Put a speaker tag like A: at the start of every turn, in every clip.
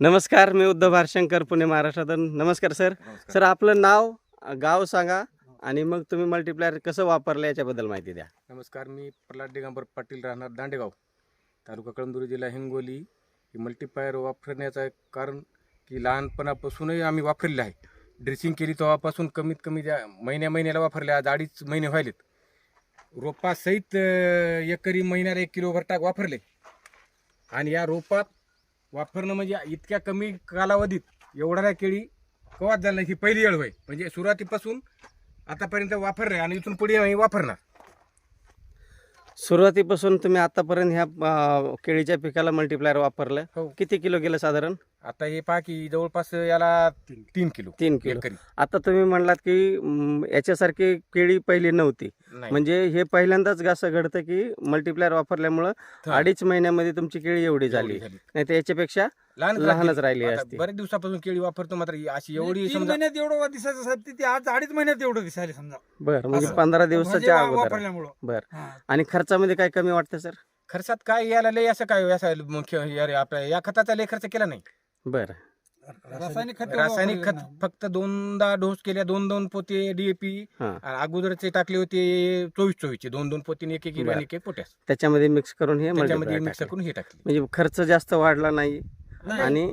A: नमस्कार मी उद्धव भारशंकर पुणे महाराष्ट्रातून. नमस्कार सर. सर आपलं नाव गाव सांगा आणि मग तुम्ही मल्टीप्लायर कसं वापरलं याच्याबद्दल माहिती द्या.
B: नमस्कार मी प्रल्हाद दिगंबर पाटील राहणार दांडेगाव तालुका कळमदुरी जिल्हा हिंगोली. ही मल्टीप्लायर वापरण्याचं कारण की लहानपणापासूनही आम्ही वापरलेलं आहे. ड्रेसिंग केली तेव्हापासून कमीत कमी ज्या महिन्या महिन्याला वापरले आज अडीच महिने व्हायलेत. रोपासहित एकरी महिन्याला एक किलो टाक वापरले. आणि या रोपात वापरणं म्हणजे इतक्या कमी कालावधीत एवढ्या केळी कवाच झालं ही पहिली वेळ होय म्हणजे सुरुवातीपासून आतापर्यंत वापरले आणि इथून पुढे आम्ही वापरणार.
A: सुरुवातीपासून तुम्ही आतापर्यंत ह्या केळीच्या पिकाला मल्टीप्लायर वापरलं
B: हो.
A: किती किलो गेलं साधारण?
B: आता हे पहा की जवळपास याला तीन किलो.
A: तीन किलो.
B: एकरी.
A: आता तुम्ही म्हणलात की म, याच्यासारखी केळी पहिली नव्हती.
B: नाही.
A: म्हणजे हे पहिल्यांदाच असं घडतं की मल्टीप्लायर वापरल्यामुळं
B: हा.
A: अडीच महिन्यामध्ये तुमची केळी एवढी झाली
B: एवढी झाली.
A: नाही तर याच्यापेक्षा लहानच राहिली
B: आता
A: असती.
B: बरेच दिवसापासून केळी वापरतो मात्र ही अशी एवढी
C: तीन
B: समजा
C: महिन्यात एवढं दिसायचं साहेब ते- ते आज अडीच महिन्यात एवढं दिसायला समजा
A: बरं म्हणजे
C: असं.
A: पंधरा
C: म्हणजे
A: दिवसाच्या
C: वा-
A: अगोदर
C: वापरल्यामुळं
A: बरं
C: हा.
A: आणि खर्चामध्ये काय कमी वाटतं सर
B: खर्चात काय याला लय असं काय असं मुख्य आपल्या या खताचा लय खर्च केला नाही
A: बरं
C: रासायनिक खत
B: रासायनिक खत फक्त दोनदा डोस केल्या दोन दोन पोते डीएपी
A: हा
B: अगोदरचे टाकले होते चोवीस चोवीसचे दोन दोन पोते एक एक किलो
A: बरं.
B: आणि एक एक पोट्यास
A: त्याच्यामध्ये मिक्स करून हे
B: त्याच्यामध्ये मिक्स
A: टाकलं.
B: करून हे टाकले
A: म्हणजे खर्च जास्त वाढला नाही. आणि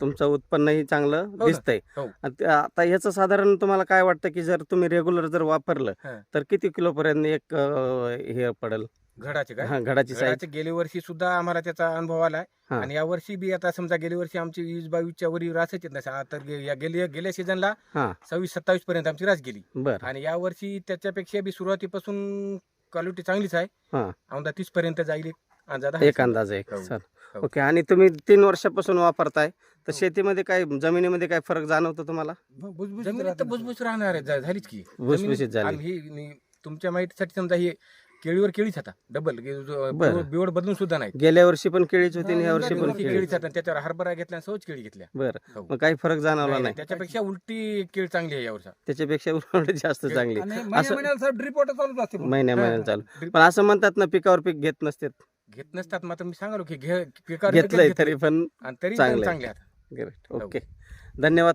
A: तुमचं उत्पन्नही चांगलं
B: ना.
A: दिसतंय.
B: हो.
A: आता याचं साधारण तुम्हाला काय वाटतं की जर तुम्ही रेग्युलर जर वापरलं
B: हा.
A: तर किती किलो पर्यंत एक हे पडेल?
B: घडाचे काय?
A: हा, घडाची साईज
B: गेल्या वर्षी सुद्धा आम्हाला त्याचा अनुभव आलाय.
A: हा.
B: आणि या वर्षी बी आता समजा गेल्या वर्षी आमची वीस बावीसच्या वरी रास येत नाही. तर गेल्या गेल्या सीझनला
A: हा.
B: सव्वीस सत्तावीस पर्यंत आमची रास गेली.
A: बर.
B: आणि या वर्षी त्याच्यापेक्षा बी सुरुवातीपासून क्वालिटी चांगलीच आहे.
A: हा.
B: औंधा तीस पर्यंत जाईल एक अंदाज आहे.
A: एक अंदाज आहे
B: हो.
A: सर. ओके आणि तुम्ही तीन वर्षापासून वापरताय तर शेतीमध्ये काय जमिनीमध्ये काय फरक जाणवतो तुम्हाला
B: जमिनीत. भुसभुस राहणार आहे झालीच की
A: भुसभुशीत झाली.
B: ही तुमच्या माहितीसाठी समजा हे केळीवर केळीच आता डबल. बिवड बदलून सुद्धा नाही
A: गेल्या वर्षी पण केळीच होती आणि
C: हा,
A: ह्या वर्षी पण
C: वर्षी
A: केळी
B: केळीच आता त्याच्यावर हरभरा घेतल्या आणि सहज केळी घेतल्या
A: बरं
B: हो.
A: मग काही फरक जाणवला
B: नाही, त्याच्यापेक्षा उलटी केळी चांगली आहे यावर्षी
A: त्याच्यापेक्षा उलट जास्त चांगली असं-. महिन्या
B: हा,
A: महिन्याला. चालू पण असं म्हणतात ना पिकावर पीक घेत नसतात
B: घेत नसतात मात्र मी सांगालो की घे
A: घेतलंय
B: घेतलं.
A: तरी पण
B: आणि तरी
A: चांगलं आहे.
B: चांगले आहेत
A: ग्रेट
B: हो.
A: ओके धन्यवाद